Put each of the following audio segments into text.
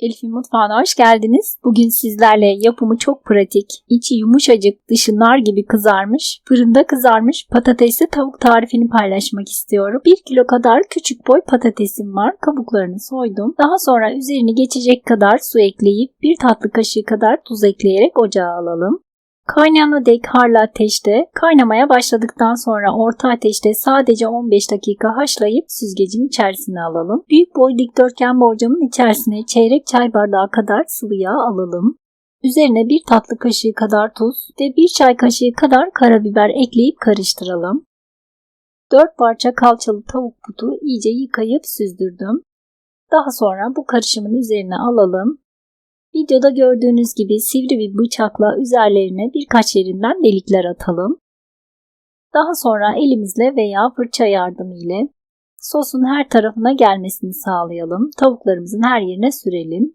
Elif'in mutfağına hoş geldiniz. Bugün sizlerle yapımı çok pratik, içi yumuşacık, dışı nar gibi kızarmış, fırında kızarmış patatesli tavuk tarifini paylaşmak istiyorum. 1 kilo kadar küçük boy patatesim var. Kabuklarını soydum. Daha sonra üzerini geçecek kadar su ekleyip 1 tatlı kaşığı kadar tuz ekleyerek ocağa alalım. Kaynayana dek harlı ateşte, kaynamaya başladıktan sonra orta ateşte sadece 15 dakika haşlayıp süzgecin içerisine alalım. Büyük boy dikdörtgen borcamın içerisine çeyrek çay bardağı kadar sıvı yağ alalım. Üzerine bir tatlı kaşığı kadar tuz ve bir çay kaşığı kadar karabiber ekleyip karıştıralım. 4 parça kalçalı tavuk butu iyice yıkayıp süzdürdüm. Daha sonra bu karışımın üzerine alalım Videoda gördüğünüz gibi sivri bir bıçakla üzerlerine birkaç yerinden delikler atalım. Daha sonra elimizle veya fırça yardımıyla sosun her tarafına gelmesini sağlayalım. Tavuklarımızın her yerine sürelim.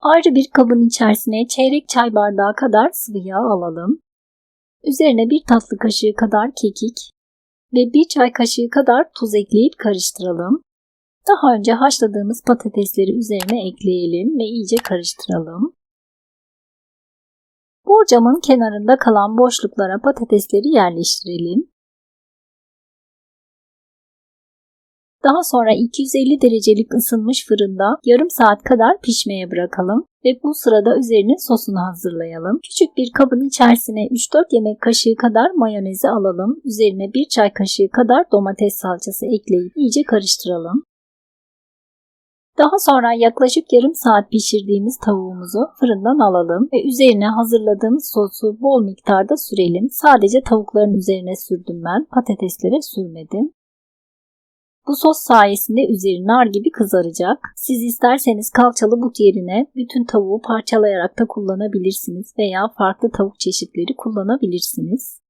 Ayrı bir kabın içerisine çeyrek çay bardağı kadar sıvı yağ alalım. Üzerine bir tatlı kaşığı kadar kekik ve bir çay kaşığı kadar tuz ekleyip karıştıralım. Daha önce haşladığımız patatesleri üzerine ekleyelim ve iyice karıştıralım. Borcamın kenarında kalan boşluklara patatesleri yerleştirelim. Daha sonra 250 derecelik ısınmış fırında yarım saat kadar pişmeye bırakalım ve bu sırada üzerine sosunu hazırlayalım. Küçük bir kabın içerisine 3-4 yemek kaşığı kadar mayonezi alalım. Üzerine 1 çay kaşığı kadar domates salçası ekleyip iyice karıştıralım. Daha sonra yaklaşık yarım saat pişirdiğimiz tavuğumuzu fırından alalım ve üzerine hazırladığımız sosu bol miktarda sürelim. Sadece tavukların üzerine sürdüm ben, patateslere sürmedim. Bu sos sayesinde üzeri nar gibi kızaracak. Siz isterseniz kalçalı but yerine bütün tavuğu parçalayarak da kullanabilirsiniz veya farklı tavuk çeşitleri kullanabilirsiniz.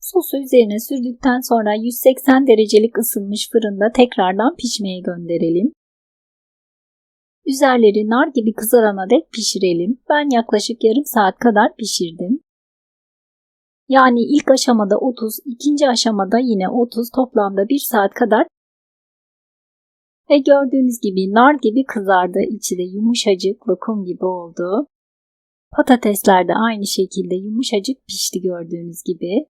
Sosu üzerine sürdükten sonra 180 derecelik ısınmış fırında tekrardan pişmeye gönderelim. Üzerleri nar gibi kızarana dek pişirelim. Ben yaklaşık yarım saat kadar pişirdim. Yani ilk aşamada 30, ikinci aşamada yine 30, toplamda 1 saat kadar ve gördüğünüz gibi nar gibi kızardı. İçi de yumuşacık, lokum gibi oldu. Patatesler de aynı şekilde yumuşacık pişti gördüğünüz gibi.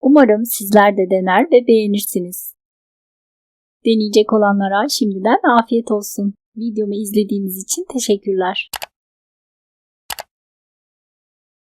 Umarım sizler de dener ve beğenirsiniz. Deneyecek olanlara şimdiden afiyet olsun. Videomu izlediğiniz için teşekkürler.